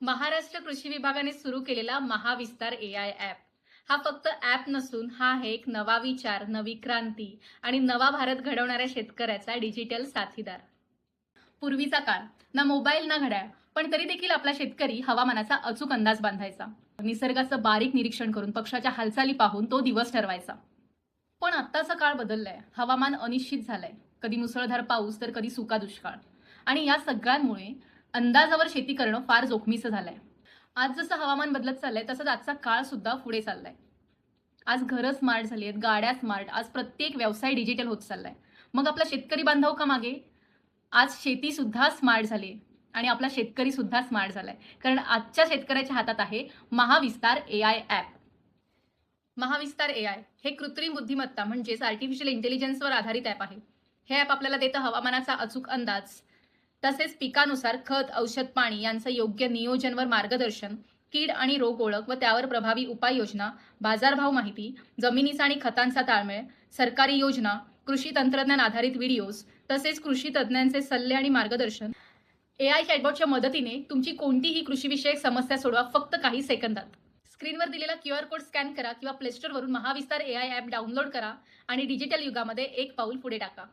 महाराष्ट्र कृषी विभागाने सुरू केलेला महाविस्तार ए आय ॲप हा फक्त ॲप नसून हा आहे एक नवा विचार नवी क्रांती आणि नवा भारत घडवणाऱ्या शेतकऱ्याचा डिजिटल साथीदार. पूर्वीचा काळ ना मोबाईल ना घड्याळ पण तरी देखील आपला शेतकरी हवामानाचा अचूक अंदाज बांधायचा. निसर्गाचं बारीक निरीक्षण करून पक्षाच्या हालचाली पाहून तो दिवस ठरवायचा. पण आत्ताचा काळ बदललाय. हवामान अनिश्चित झालंय. कधी मुसळधार पाऊस तर कधी सुका दुष्काळ. आणि या सगळ्यांमुळे अंदाजावर शेती करणं फार जोखमीचं झालंय. आज जसं हवामान बदलत चाललंय तसंच आजचा काळ सुद्धा पुढे चाललाय. आज घरं स्मार्ट झाली आहेत गाड्या स्मार्ट आज प्रत्येक व्यवसाय डिजिटल होत चाललाय. मग आपला शेतकरी बांधव का मागे? आज शेती सुद्धा स्मार्ट झाली आहे आणि आपला शेतकरी सुद्धा स्मार्ट झालाय. कारण आजच्या शेतकऱ्याच्या हातात आहे Mahavistar A I app. Mahavistar A I हे कृत्रिम बुद्धिमत्ता म्हणजेच आर्टिफिशियल इंटेलिजन्सवर आधारित ॲप आहे. हे ॲप आपल्याला देतं हवामानाचा अचूक अंदाज तसेच पिकानुसार खत औषध पाणी यांचं योग्य नियोजनवर मार्गदर्शन कीड आणि रोग ओळख व त्यावर प्रभावी उपाययोजना बाजारभाव माहिती जमिनीचा आणि खतांचा ताळमेळ सरकारी योजना कृषी तंत्रज्ञान आधारित व्हिडिओज तसेच कृषी तज्ज्ञांचे सल्ले आणि मार्गदर्शन. ए आय चॅटबॉटच्या मदतीने तुमची कोणतीही कृषीविषयक समस्या सोडवा फक्त काही सेकंदात. स्क्रीनवर दिलेला क्यू आर कोड स्कॅन करा किंवा प्लेस्टोरवरून Mahavistar A I app download करा आणि डिजिटल युगामध्ये एक पाऊल पुढे टाका.